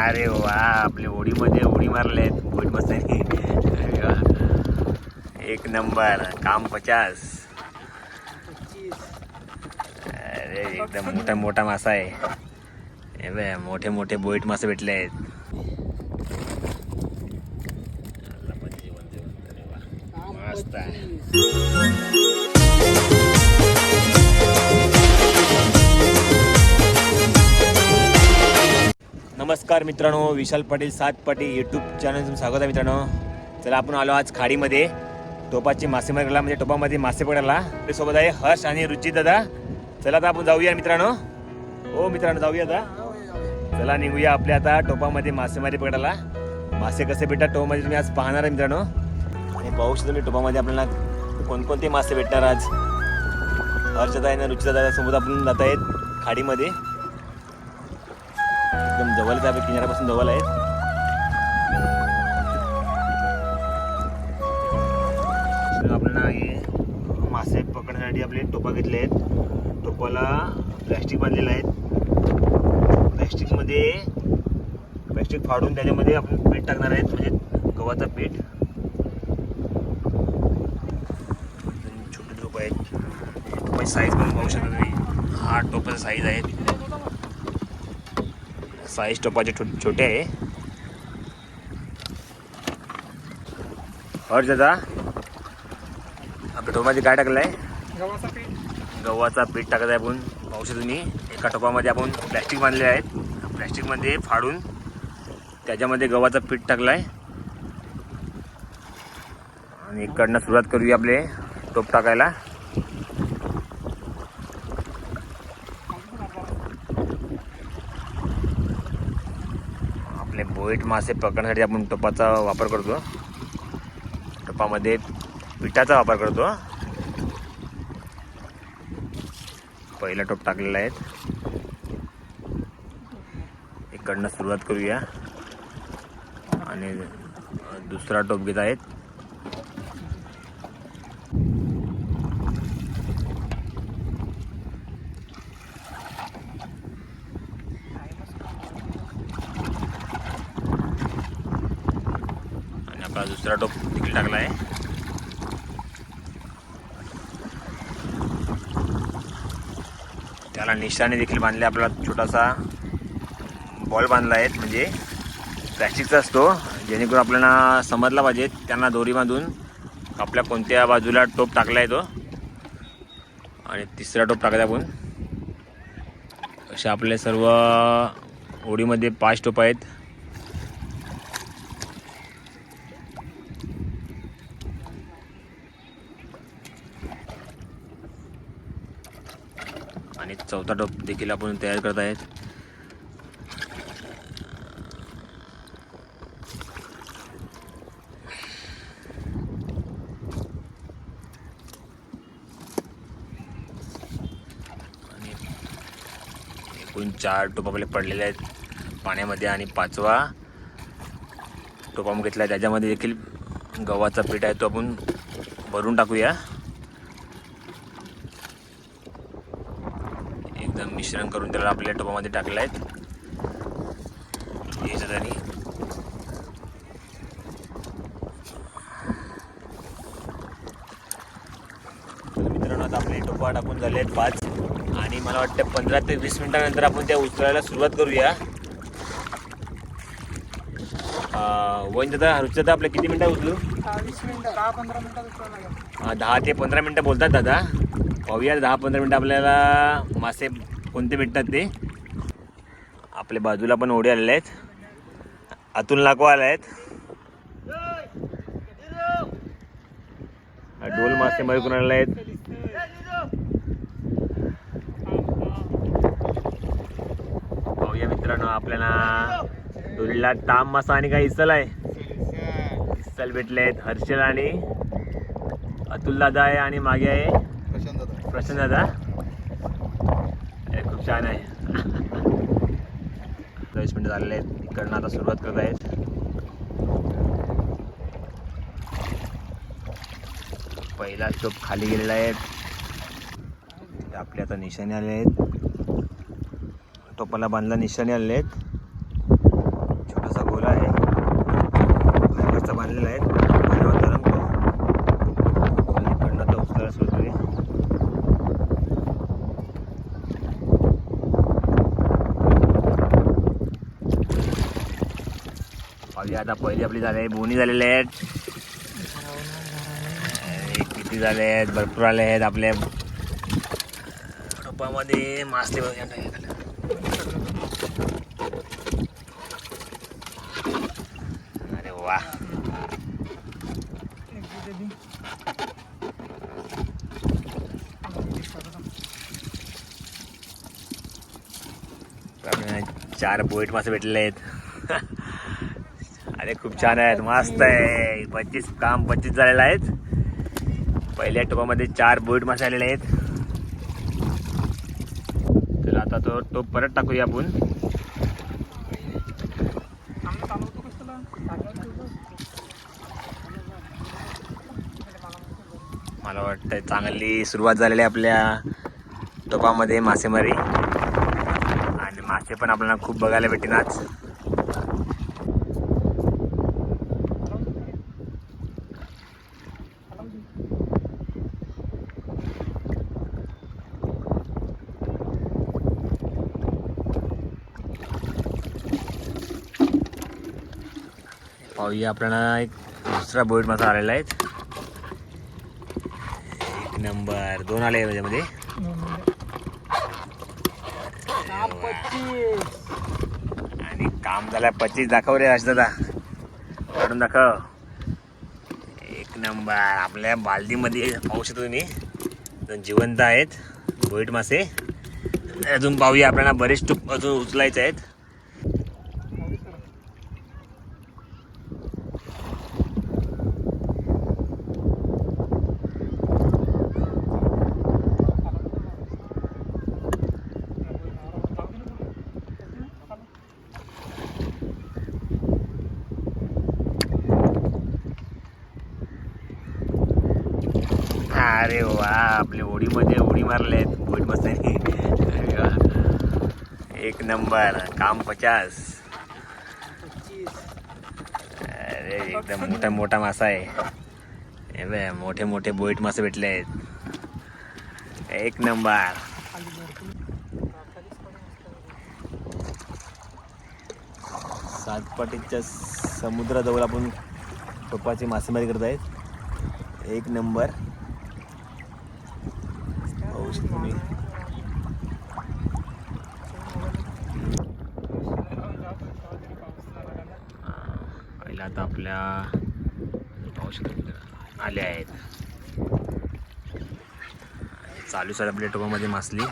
अरे वा आपले होडीमध्ये उडी मारले आहेत बोट मस्तानी एक नंबर काम पचास. अरे एकदम मोठा मोठा मासा आहे. ए मोठे मोठे बोईट मासे भेटले आहेत मस्त आहे. नमस्कार मित्रांनो विशाल पाटील सात पाटील यूट्यूब चॅनल स्वागत आहे मित्रांनो. चला आपण आलो आज खाडीमध्ये टोपाची मासेमारी करायला म्हणजे टोपामध्ये मासे पकडायला ते सोबत आहे हर्ष आणि रुचित दादा. चला आता आपण जाऊया मित्रांनो. हो मित्रांनो जाऊया आता. चला निघूया आपल्या आता टोपामध्ये मासेमारी पकडायला. मासे कसे भेटतात टोपामध्ये तुम्ही आज पाहणार आहे मित्रांनो. आणि पाहू शकतो तुम्ही टोपामध्ये आपल्याला कोणकोणते मासे भेटणार आज. हर्षदा आहे ना रुचिता दादा सोबत आपण जात आहेत खाडीमध्ये. एकदम जवळच आहे किनाऱ्यापासून जवळ आहेत आपल्याला हे मासे पकडण्यासाठी आपले टोपा घेतले आहेत. टोपाला प्लॅस्टिक बांधलेलं आहे. प्लॅस्टिकमध्ये प्लॅस्टिक फाडून त्याच्यामध्ये आपण पीठ टाकणार आहेत म्हणजे गव्हाचं पीठ. छोटे टोप आहेत. टोपाची साईज पण पाहू शकत नाही. हा टोपाचा साईज आहे. साईज टोपाचे छोटे आहे हर दादा आपल्या टोपामध्ये काय टाकलं आहे गव्हाचा पीठ. गव्हाचा पीठ टाकत आहे आपण पाहू शकता तुम्ही एका टोपामध्ये आपण प्लॅस्टिक बांधले आहेत. प्लॅस्टिकमध्ये फाडून त्याच्यामध्ये गव्हाचं पीठ टाकलं आहे आणि इकडनं सुरुवात करूया आपले टोप टाकायला. आपले बोईट मासे पकडण्यासाठी आपण टोपाचा वापर करतो. टोपामध्ये पिठाचा वापर करतो. पहिला टोप टाकलेला आहे. इकडनं सुरुवात करूया. आणि दुसरा टोप घेत आहेत आणि आपला दुसरा टोप देखील टाकला आहे त्याला निशाने देखील बांधले आपला छोटासा बॉल बांधला आहे म्हणजे प्लॅस्टिकचा असतो जेणेकरून आपल्याला समजला पाहिजे त्यांना दोरी बांधून आपल्या कोणत्या बाजूला टोप टाकला आहे तो. आणि तिसरा टोप टाकला आपण. असे आपले सर्व होडीमध्ये पाच टोप आहेत आणि चौथा टोप देखील आपण तयार करत आहेत. आणि एकूण चार टोप आपले पडलेले आहेत पाण्यामध्ये आणि पाचवा टोपा घेतला आहे. त्याच्यामध्ये देखील गव्हाचा पीठ आहे तो आपण भरून टाकूया. एकदम मिश्रण करून त्याला आपल्या टोपामध्ये टाकलं आहेत सगळ्यांनी तर मित्रांनो आता आपले टोपा टाकून झाले आहेत पाच. आणि मला वाटतं पंधरा ते वीस मिनिटानंतर आपण त्या उचलायला सुरुवात करूया. वन दादा हरुच दादा आपले किती उचलू मिनिटात अं, दहा ते पंधरा मिनटं बोलतात दादा. पाहूया दहा पंधरा मिनटं आपल्याला मासे कोणते भेटतात ते. आपल्या बाजूला पण ओढे आलेले आहेत. अतुल नाकवा आले आहेत ढोल डोल मासे मरून आलेले आहेत? पाहूया मित्रांनो आपल्याला डोलीला ताम मासा आणि काय इसल आहे. इसल भेटले आहेत हर्षल आणि अतुल दादा आहे आणि मागे आहे. प्रशांत दादा. हे खूप छान आहे. वीस मिनिटं झालेले आहेत. इकडनं आता सुरुवात करत आहेत. पहिला स्टोप खाली गेलेला आहे. आपले आता निशाणे आले आहेत. टोपाला बांधला निशाणे आले आहेत बांधलेला आहे पाण्यावर तरंगतो आणि इकडनं तो उचलायला सुरू होतोय. पाहूया आता पहिली आपली झाले बोनी झालेले आहेत. किती झाले आहेत? भरपूर आले आहेत आपल्या रोपामध्ये मासले बघा. अरे वा. चार बोईट मासे भेटलेले आहेत. अरे खूप छान आहेत. मस्त आहे. पंचवीस काम पंचवीस झालेलं आहेत. पहिल्या टोपामध्ये चार बोईट मासे आलेले आहेत. तर आता तो टोप परत टाकूया आपण. मला वाटतं चांगली सुरुवात झालेली आहे आपल्या टोपामध्ये मासेमारी. आणि मासे पण आपल्याला खूप बघायला भेटेन आज. पाहूया आपल्याला एक दुसरा बोईट मासा आलेला आहे एक नंबर दोन आले माझ्यामध्ये आणि काम झाला पच्चीस दाखव रे हर्ष दादा। काढून दाखव। एक नंबर आपल्या बालदीमध्ये पाहू शकतो तुम्ही दोन जिवंत आहेत बोईट मासे। अजून पाहूया आपल्याला बरेच टूप अजून उचलायचे आहेत। अरे वा आपल्या होडीमध्ये उडी मारले आहेत बोईट मासे अरे वा. एक नंबर काम पचास. अरे एकदम मोठा मोठा मासा आहे. हे मोठे मोठे बोईट मासे भेटले आहेत एक नंबर. सातपाटीच्या समुद्राजवळ आपण टोपाची मासेमारी करत आहेत. एक नंबर पाहू शकतो मी आता आपल्या पाहू शकता आल्या आले आहेत. चालू सर आपल्या टोपामध्ये मासली.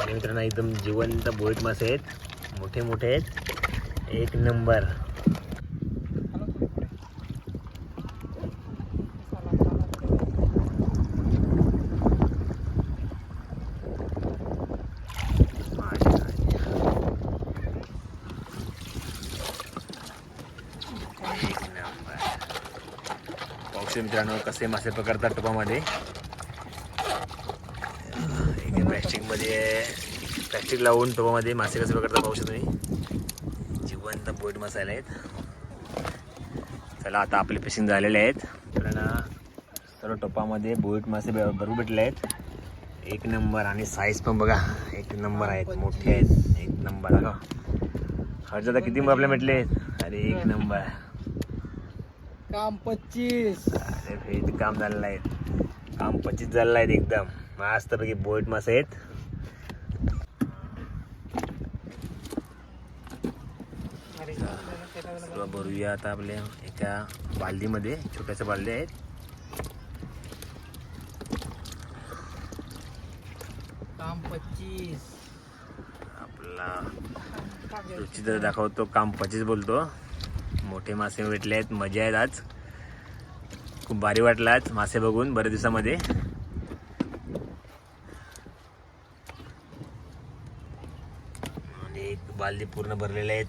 आणि मित्रांनो एकदम जिवंत बोईट मासे आहेत. मोठे मोठे आहेत. एक नंबर एक नंबर पाहू मित्रांनो कसे मासे पकडतात टोपामध्ये. प्लॅस्टिकमध्ये प्लॅस्टिक लावून टोपामध्ये मासे कसे पकडतात पाहू शकतो तुम्ही. जिवंत बोट मसाले आहेत. चला आता आपले फिशिंग झालेले आहेत. आपल्याला सर्व टोपामध्ये बोईट मासे भ- भरपूर भेटले आहेत. एक नंबर आणि साईज पण बघा एक नंबर आहेत मोठे आहेत एक नंबर. बघा आता किती आपल्या भेटले अरे एक नंबर. काम पच्चीस. अरे काम झालेलं आहे काम पच्चीस झालेलं आहे एकदम. मस्तपैकी बोईट मासे आहेत. सर्व भरूया आता आपल्या एका बालदीमध्ये. छोट्याशा बालद्या आहेत. काम पच्चीस. आपला रुचिता दाखवतो काम पच्चीस बोलतो. मोठे मासे भेटले आहेत मजा आहेत आज. खूप भारी वाटलं आज मासे बघून बऱ्याच दिवसामध्ये. आणि बालदी पूर्ण भरलेले आहेत.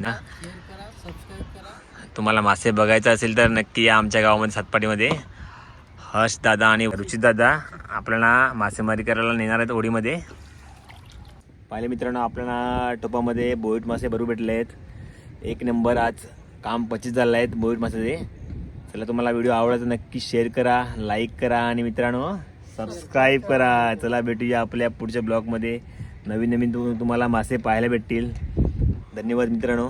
ना? तुम्हाला मासे बघायचं असेल तर नक्की या आमच्या गावामध्ये सातपाटीमध्ये हर्ष दादा आणि रुचित दादा आपल्याला मासेमारी करायला नेणार आहेत ओढीमध्ये. पाहिले मित्रांनो आपल्याला टोपामध्ये बोईट मासे भरू भेटले आहेत एक नंबर आज काम पच्चीस झालं आहेत बोईट मासाचे. चला तुम्हाला व्हिडिओ आवडला तर नक्की शेअर करा लाईक करा आणि मित्रांनो सबस्क्राईब करा. चला भेटूया आपल्या पुढच्या ब्लॉगमध्ये नवीन नवीन तुम्हाला मासे पाहायला भेटतील. धन्यवाद मित्रांनो.